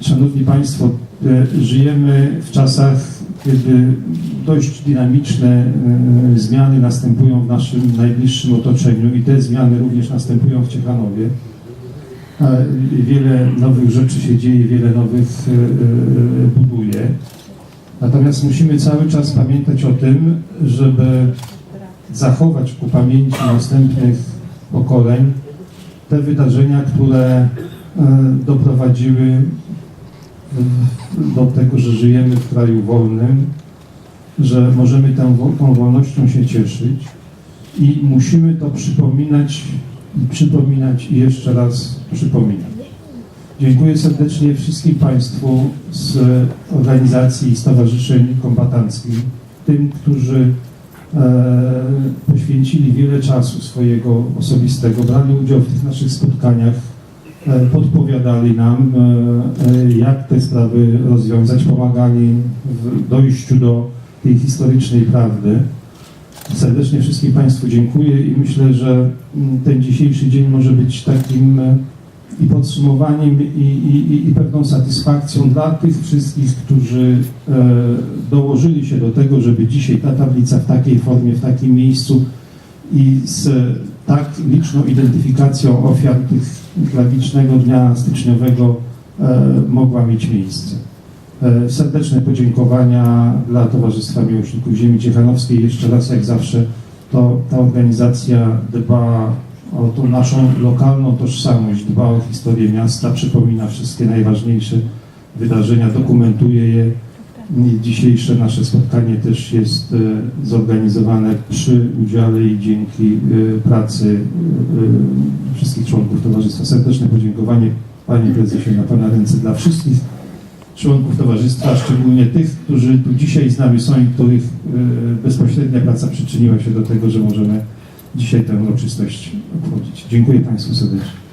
Szanowni Państwo, e, żyjemy w czasach, kiedy dość dynamiczne e, zmiany następują w naszym najbliższym otoczeniu i te zmiany również następują w Ciechanowie. Wiele nowych rzeczy się dzieje, wiele nowych e, buduje. Natomiast musimy cały czas pamiętać o tym, żeby zachować ku pamięci następnych pokoleń te wydarzenia, które doprowadziły do tego, że żyjemy w kraju wolnym, że możemy tą, tą wolnością się cieszyć i musimy to przypominać i przypominać i jeszcze raz przypominać. Dziękuję serdecznie wszystkim Państwu z organizacji i stowarzyszeń kombatanckich, tym, którzy e, poświęcili wiele czasu swojego osobistego, brali udział w tych naszych spotkaniach, podpowiadali nam, e, e, jak te sprawy rozwiązać, pomagali w dojściu do tej historycznej prawdy. Serdecznie wszystkim Państwu dziękuję i myślę, że mm, ten dzisiejszy dzień może być takim e, i podsumowaniem i, i, i- pewną satysfakcją dla tych wszystkich, którzy e, dołożyli się do tego, żeby dzisiaj ta tablica w takiej formie, w takim miejscu i z tak liczną identyfikacją ofiar tych tragicznego dnia styczniowego e, mogła mieć miejsce. E, Serdeczne podziękowania dla Towarzystwa Miłośników Ziemi Ciechanowskiej. Jeszcze raz, jak zawsze, to ta organizacja dba o tą naszą lokalną tożsamość, dba o historię miasta, przypomina wszystkie najważniejsze wydarzenia, dokumentuje je. Dzisiejsze nasze spotkanie też jest e, zorganizowane przy udziale i dzięki e, pracy e, wszystkich członków Towarzystwa. Serdeczne podziękowanie Panie Prezesie na Pana ręce dla wszystkich członków Towarzystwa, szczególnie tych, którzy tu dzisiaj z nami są i których bezpośrednia praca przyczyniła się do tego, że możemy dzisiaj tę uroczystość obchodzić. Dziękuję Państwu serdecznie.